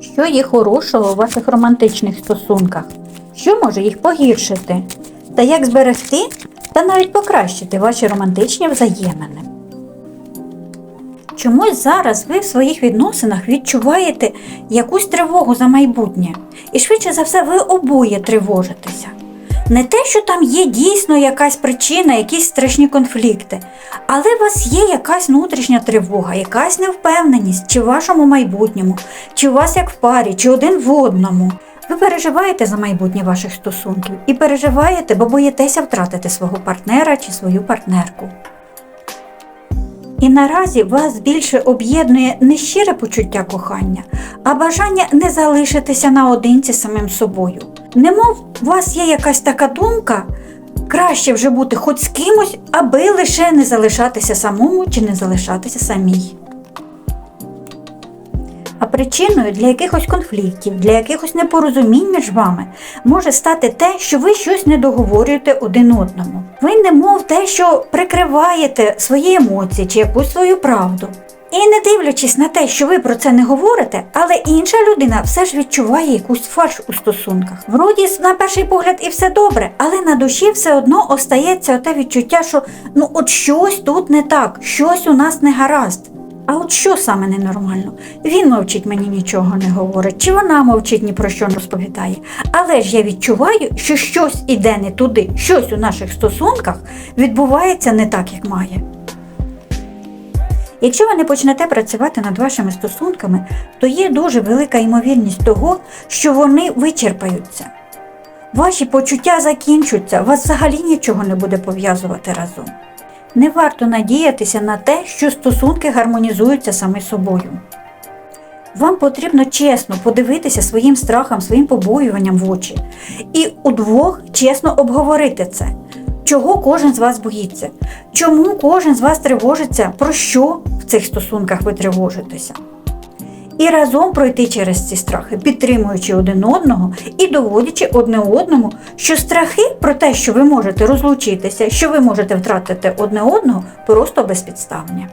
Що є хорошого у ваших романтичних стосунках? Що може їх погіршити? Та як зберегти та навіть покращити ваші романтичні взаємини? Чомусь зараз ви в своїх відносинах відчуваєте якусь тривогу за майбутнє, і швидше за все ви обоє тривожитеся. Не те, що там є дійсно якась причина, якісь страшні конфлікти, але у вас є якась внутрішня тривога, якась невпевненість, чи в вашому майбутньому, чи у вас як в парі, чи один в одному. Ви переживаєте за майбутнє ваших стосунків і переживаєте, бо боїтеся втратити свого партнера чи свою партнерку. І наразі вас більше об'єднує не щире почуття кохання, а бажання не залишитися наодинці самим собою. Немов у вас є якась така думка, краще вже бути хоч з кимось, аби лише не залишатися самому чи не залишатися самій. А причиною для якихось конфліктів, для якихось непорозумінь між вами може стати те, що ви щось не договорюєте один одному. Ви немов те, що прикриваєте свої емоції чи якусь свою правду. І не дивлячись на те, що ви про це не говорите, але інша людина все ж відчуває якусь фальш у стосунках. Вроді на перший погляд і все добре, але на душі все одно остається те відчуття, що ну от щось тут не так, щось у нас не гаразд. А от що саме ненормально? Він мовчить мені нічого не говорить, чи вона мовчить ні про що не розповідає. Але ж я відчуваю, що щось іде не туди, щось у наших стосунках відбувається не так, як має. Якщо ви не почнете працювати над вашими стосунками, то є дуже велика ймовірність того, що вони вичерпаються. Ваші почуття закінчуться, вас взагалі нічого не буде пов'язувати разом. Не варто надіятися на те, що стосунки гармонізуються саме собою. Вам потрібно чесно подивитися своїм страхам, своїм побоюванням в очі і удвох чесно обговорити це. Чого кожен з вас боїться? Чому кожен з вас тривожиться? Про що в цих стосунках ви тривожитеся? І разом пройти через ці страхи, підтримуючи один одного і доводячи одне одному, що страхи про те, що ви можете розлучитися, що ви можете втратити одне одного, просто безпідставні.